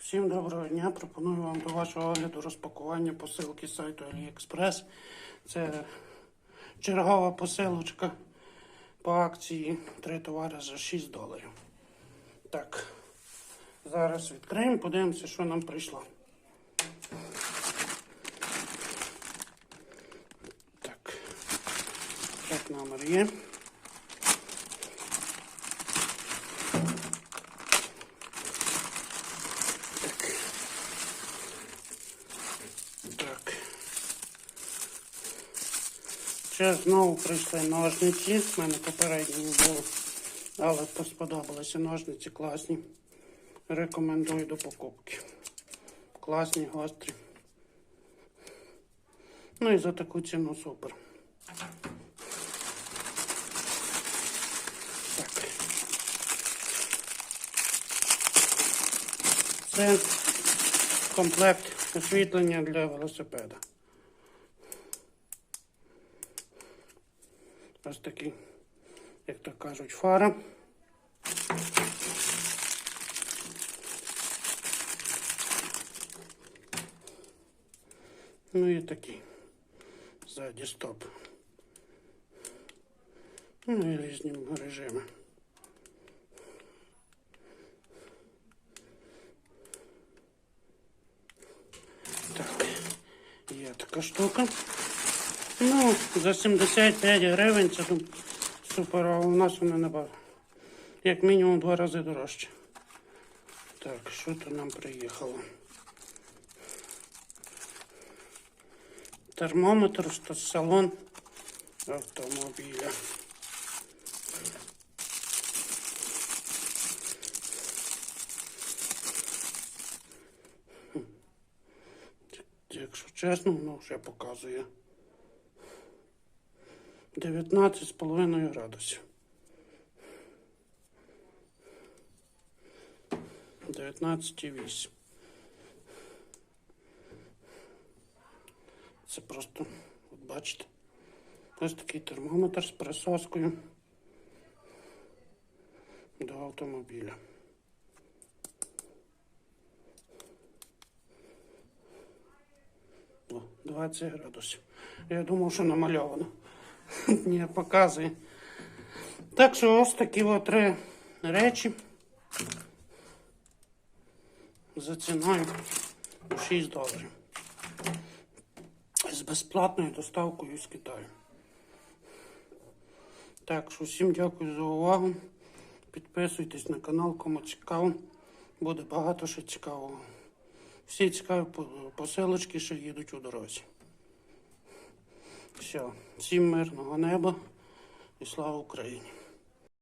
Всім доброго дня. Пропоную вам до вашого огляду розпакування посилки з сайту AliExpress. Це чергова посилочка по акції три товари за 6 доларів. Так, зараз відкриємо, подивимося, що нам прийшло. Так, так номер є. Так. Ще знову прийшли ножниці. У мене попередні було. Але сподобалися ножниці класні. Рекомендую до покупки. Класні, гострі. Ну і за таку ціну супер. Так. Це комплект освітлення для велосипеда. Ось такий, як то кажуть, фара. Ну і такий. Ззаді стоп. Ну і різні режими. Так, є така штука. Ну, за 75 гривень це супер, а у нас вона набагато. Як мінімум два рази дорожче. Так, що то нам приїхало? Термометр що салон автомобіля. Якщо чесно, воно вже показує 19,5 градусів. 19,8. Це просто, от бачите, ось такий термометр з присоскою до автомобіля. О, 20 градусів. Я думав, що намальовано. Ні, показує. Так що ось такі от три речі. За ціною у 6 доларів. З безплатною доставкою з Китаю. Так що всім дякую за увагу. Підписуйтесь на канал, кому цікаво. Буде багато ще цікавого. Всі цікаві посилочки ще їдуть у дорозі. Все, всім мирного неба і слава Україні!